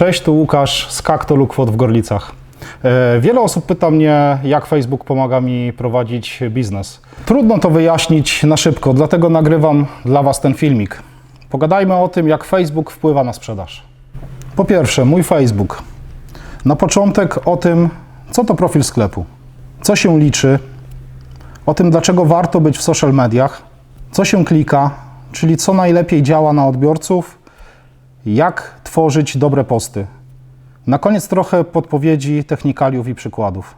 Cześć, tu Łukasz z Kakto Lukwot w Gorlicach. E, Wiele osób pyta mnie, jak Facebook pomaga mi prowadzić biznes. Trudno to wyjaśnić na szybko, dlatego nagrywam dla Was ten filmik. Pogadajmy o tym, jak Facebook wpływa na sprzedaż. Po pierwsze, mój Facebook. Na początek o tym, co to profil sklepu, co się liczy, o tym, dlaczego warto być w social mediach, co się klika, czyli co najlepiej działa na odbiorców, jak tworzyć dobre posty. Na koniec trochę podpowiedzi, technikaliów i przykładów.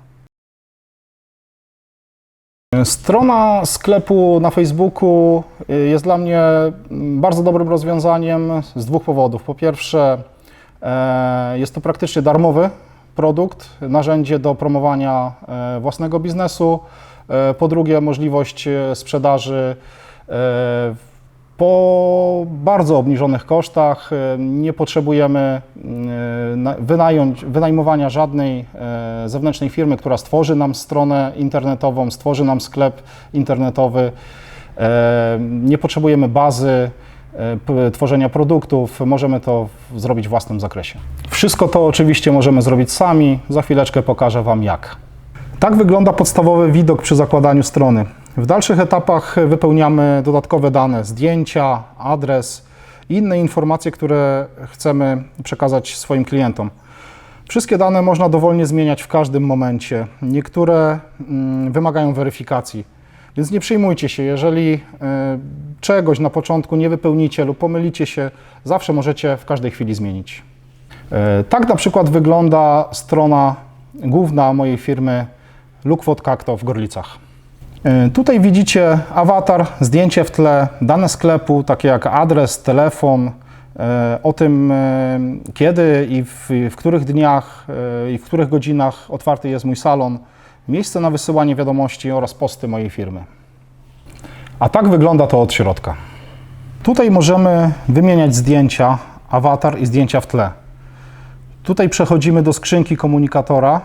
Strona sklepu na Facebooku y, jest dla mnie mm, bardzo dobrym rozwiązaniem z dwóch powodów. Po pierwsze, e, jest to praktycznie darmowy produkt, narzędzie do promowania e, własnego biznesu. E, Po drugie, możliwość sprzedaży po bardzo obniżonych kosztach. E, Nie potrzebujemy e, na- wynająć, wynajmowania żadnej e, zewnętrznej firmy, która stworzy nam stronę internetową, stworzy nam sklep internetowy. Nie potrzebujemy bazy tworzenia produktów, możemy to zrobić w własnym zakresie. Wszystko to oczywiście możemy zrobić sami. Za chwileczkę pokażę Wam jak. Tak wygląda podstawowy widok przy zakładaniu strony. W dalszych etapach wypełniamy dodatkowe dane, zdjęcia, adres i inne informacje, które chcemy przekazać swoim klientom. Wszystkie dane można dowolnie zmieniać w każdym momencie. Niektóre mm, wymagają weryfikacji, więc nie przejmujcie się. Jeżeli e, czegoś na początku nie wypełnicie lub pomylicie się, zawsze możecie w każdej chwili zmienić. E, Tak na przykład wygląda strona główna mojej firmy Lukwot Kakto w Gorlicach. E, Tutaj widzicie awatar, zdjęcie w tle, dane sklepu, takie jak adres, telefon, e, o tym e, kiedy i w, w których dniach i w których godzinach otwarty jest mój salon, miejsce na wysyłanie wiadomości oraz posty mojej firmy. A tak wygląda to od środka. Tutaj możemy wymieniać zdjęcia, awatar i zdjęcia w tle. Tutaj przechodzimy do skrzynki komunikatora,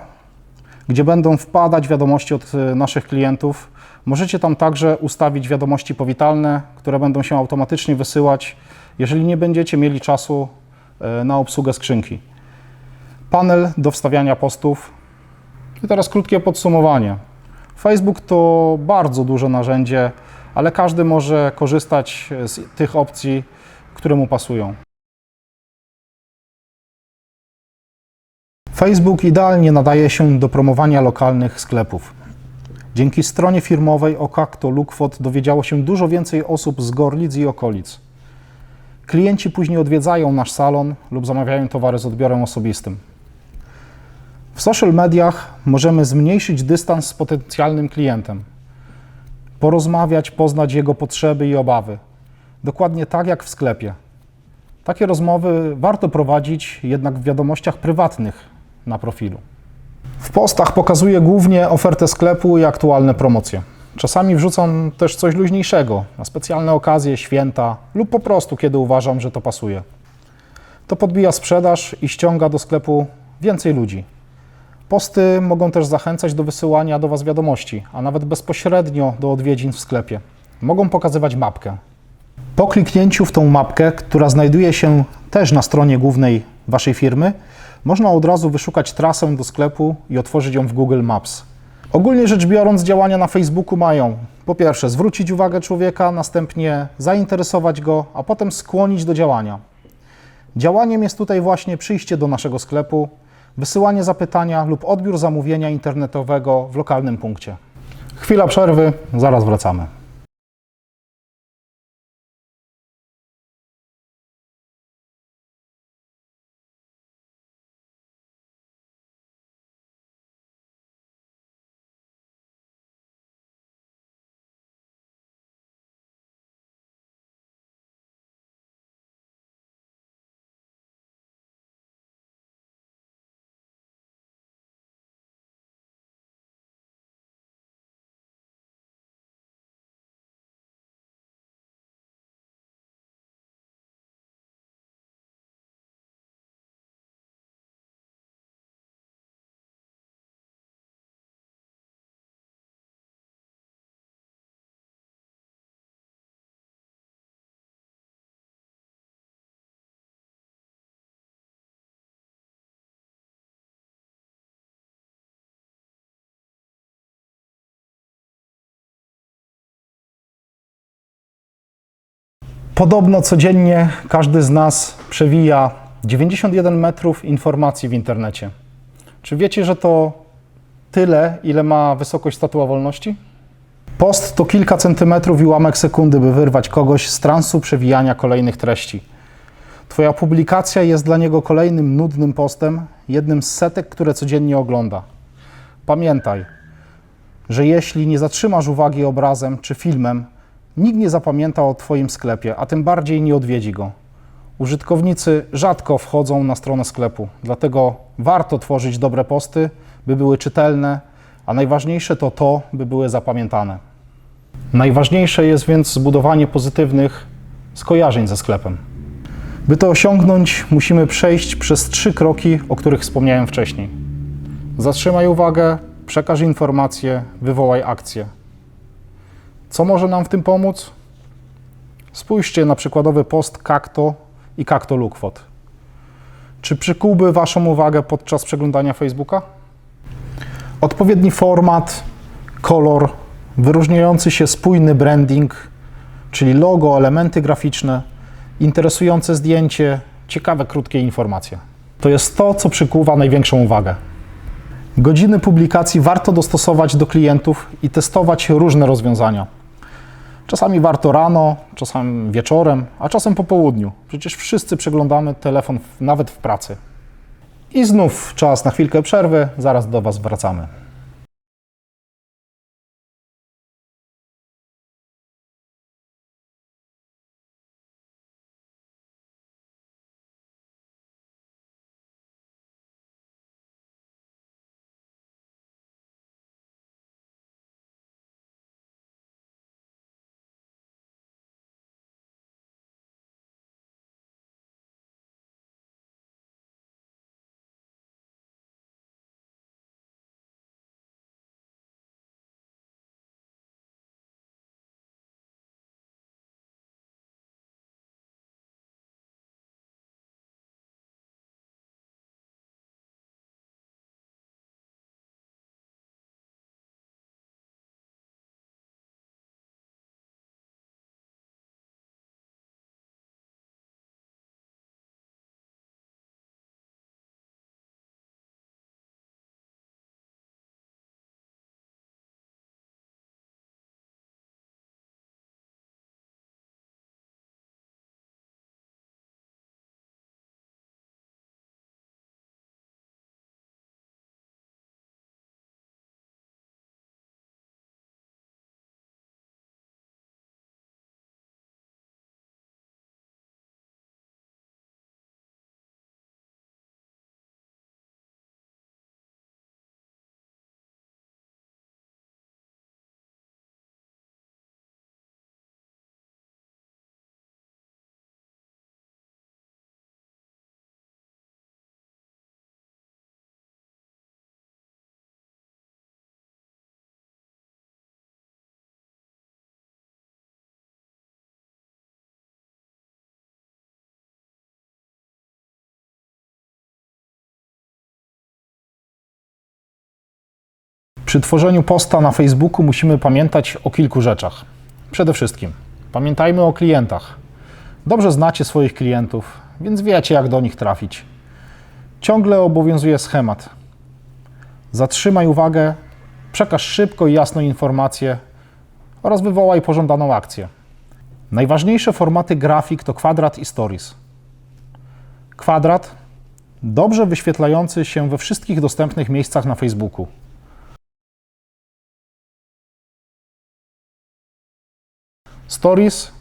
gdzie będą wpadać wiadomości od naszych klientów. Możecie tam także ustawić wiadomości powitalne, które będą się automatycznie wysyłać, jeżeli nie będziecie mieli czasu e, na obsługę skrzynki. Panel do wstawiania postów. I teraz krótkie podsumowanie. Facebook to bardzo duże narzędzie, ale każdy może korzystać z tych opcji, które mu pasują. Facebook idealnie nadaje się do promowania lokalnych sklepów. Dzięki stronie firmowej o Kakto Lukwot dowiedziało się dużo więcej osób z Gorlic i okolic. Klienci później odwiedzają nasz salon lub zamawiają towary z odbiorem osobistym. W social mediach możemy zmniejszyć dystans z potencjalnym klientem, porozmawiać, poznać jego potrzeby i obawy. Dokładnie tak jak w sklepie. Takie rozmowy warto prowadzić jednak w wiadomościach prywatnych na profilu. W postach pokazuję głównie ofertę sklepu i aktualne promocje. Czasami wrzucam też coś luźniejszego, na specjalne okazje, święta lub po prostu kiedy uważam, że to pasuje. To podbija sprzedaż i ściąga do sklepu więcej ludzi. Posty mogą też zachęcać do wysyłania do Was wiadomości, a nawet bezpośrednio do odwiedzin w sklepie. Mogą pokazywać mapkę, po kliknięciu w tą mapkę, która znajduje się też na stronie głównej Waszej firmy, można od razu wyszukać trasę do sklepu i otworzyć ją w Google Maps. Ogólnie rzecz biorąc, działania na Facebooku mają po pierwsze zwrócić uwagę człowieka, następnie zainteresować go, a potem skłonić do działania. Działaniem jest tutaj właśnie przyjście do naszego sklepu, wysyłanie zapytania lub odbiór zamówienia internetowego w lokalnym punkcie. Chwila przerwy, zaraz wracamy. Podobno codziennie każdy z nas przewija 91 metrów informacji w internecie. Czy wiecie, że to tyle, ile ma wysokość statua wolności? Post to kilka centymetrów i ułamek sekundy, by wyrwać kogoś z transu przewijania kolejnych treści. Twoja publikacja jest dla niego kolejnym nudnym postem, jednym z setek, które codziennie ogląda. Pamiętaj, że jeśli nie zatrzymasz uwagi obrazem czy filmem, nikt nie zapamięta o Twoim sklepie, a tym bardziej nie odwiedzi go. Użytkownicy rzadko wchodzą na stronę sklepu, dlatego warto tworzyć dobre posty, by były czytelne, a najważniejsze to to, by były zapamiętane. Najważniejsze jest więc zbudowanie pozytywnych skojarzeń ze sklepem. By to osiągnąć, musimy przejść przez trzy kroki, o których wspomniałem wcześniej. Zatrzymaj uwagę, przekaż informacje, wywołaj akcję. Co może nam w tym pomóc? Spójrzcie na przykładowy post Kakto i Kakto Lookwot. Czy przykułby Waszą uwagę podczas przeglądania Facebooka? Odpowiedni format, kolor, wyróżniający się spójny branding, czyli logo, elementy graficzne, interesujące zdjęcie, ciekawe, krótkie informacje. To jest to, co przykuwa największą uwagę. Godziny publikacji warto dostosować do klientów i testować różne rozwiązania. Czasami warto rano, czasami wieczorem, a czasem po południu. Przecież wszyscy przeglądamy telefon nawet w pracy. I znów czas na chwilkę przerwy, zaraz do Was wracamy. Przy tworzeniu posta na Facebooku musimy pamiętać o kilku rzeczach. Przede wszystkim pamiętajmy o klientach. Dobrze znacie swoich klientów, więc wiecie, jak do nich trafić. Ciągle obowiązuje schemat. Zatrzymaj uwagę, przekaż szybko i jasno informacje oraz wywołaj pożądaną akcję. Najważniejsze formaty grafik to kwadrat i stories. Kwadrat dobrze wyświetlający się we wszystkich dostępnych miejscach na Facebooku. Stories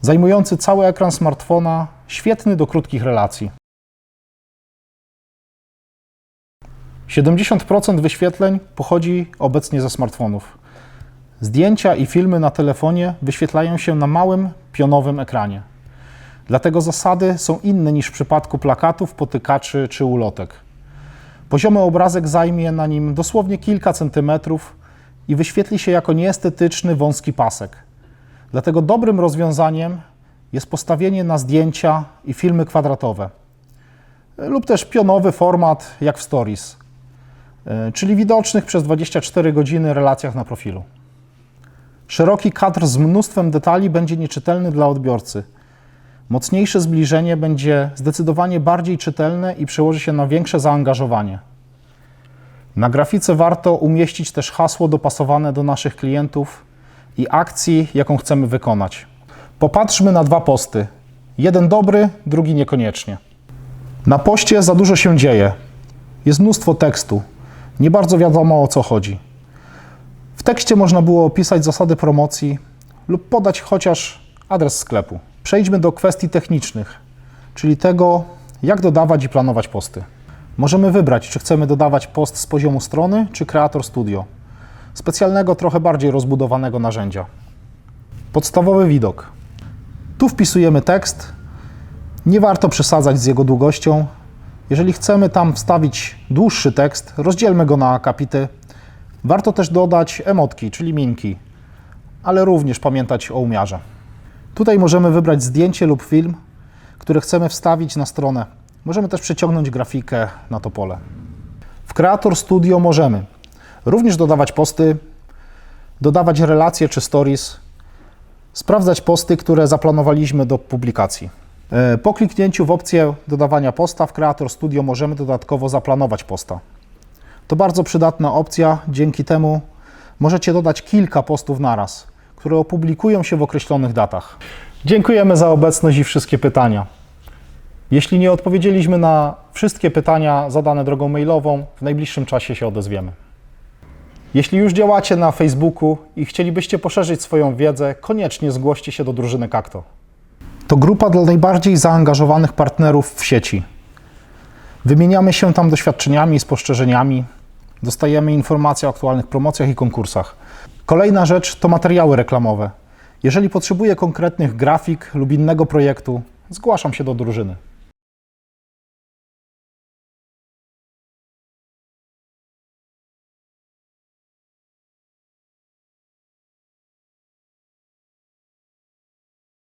zajmujący cały ekran smartfona, świetny do krótkich relacji. 70% wyświetleń pochodzi obecnie ze smartfonów. Zdjęcia i filmy na telefonie wyświetlają się na małym, pionowym ekranie. Dlatego zasady są inne niż w przypadku plakatów, potykaczy czy ulotek. Poziomy obrazek zajmie na nim dosłownie kilka centymetrów i wyświetli się jako nieestetyczny, wąski pasek. Dlatego dobrym rozwiązaniem jest postawienie na zdjęcia i filmy kwadratowe lub też pionowy format jak w Stories, y, czyli widocznych przez 24 godziny relacjach na profilu. Szeroki kadr z mnóstwem detali będzie nieczytelny dla odbiorcy. Mocniejsze zbliżenie będzie zdecydowanie bardziej czytelne i przełoży się na większe zaangażowanie. Na grafice warto umieścić też hasło dopasowane do naszych klientów i akcji, jaką chcemy wykonać. Popatrzmy na dwa posty. Jeden dobry, drugi niekoniecznie. Na poście za dużo się dzieje. Jest mnóstwo tekstu. Nie bardzo wiadomo o co chodzi. W tekście można było opisać zasady promocji lub podać chociaż adres sklepu. Przejdźmy do kwestii technicznych, czyli tego, jak dodawać i planować posty. Możemy wybrać, czy chcemy dodawać post z poziomu strony, czy Creator Studio, specjalnego, trochę bardziej rozbudowanego narzędzia. Podstawowy widok. Tu wpisujemy tekst. Nie warto przesadzać z jego długością. Jeżeli chcemy tam wstawić dłuższy tekst, rozdzielmy go na akapity. Warto też dodać emotki, czyli minki, ale również pamiętać o umiarze. Tutaj możemy wybrać zdjęcie lub film, które chcemy wstawić na stronę. Możemy też przeciągnąć grafikę na to pole. W Creator Studio możemy również dodawać posty, dodawać relacje czy stories, sprawdzać posty, które zaplanowaliśmy do publikacji. E, Po kliknięciu w opcję dodawania posta w Creator Studio możemy dodatkowo zaplanować posta. To bardzo przydatna opcja, dzięki temu możecie dodać kilka postów naraz, które opublikują się w określonych datach. Dziękujemy za obecność i wszystkie pytania. Jeśli nie odpowiedzieliśmy na wszystkie pytania zadane drogą mailową, w najbliższym czasie się odezwiemy. Jeśli już działacie na Facebooku i chcielibyście poszerzyć swoją wiedzę, koniecznie zgłoście się do drużyny Kakto. To grupa dla najbardziej zaangażowanych partnerów w sieci. Wymieniamy się tam doświadczeniami i spostrzeżeniami, dostajemy informacje o aktualnych promocjach i konkursach. Kolejna rzecz to materiały reklamowe. Jeżeli potrzebuję konkretnych grafik lub innego projektu, zgłaszam się do drużyny.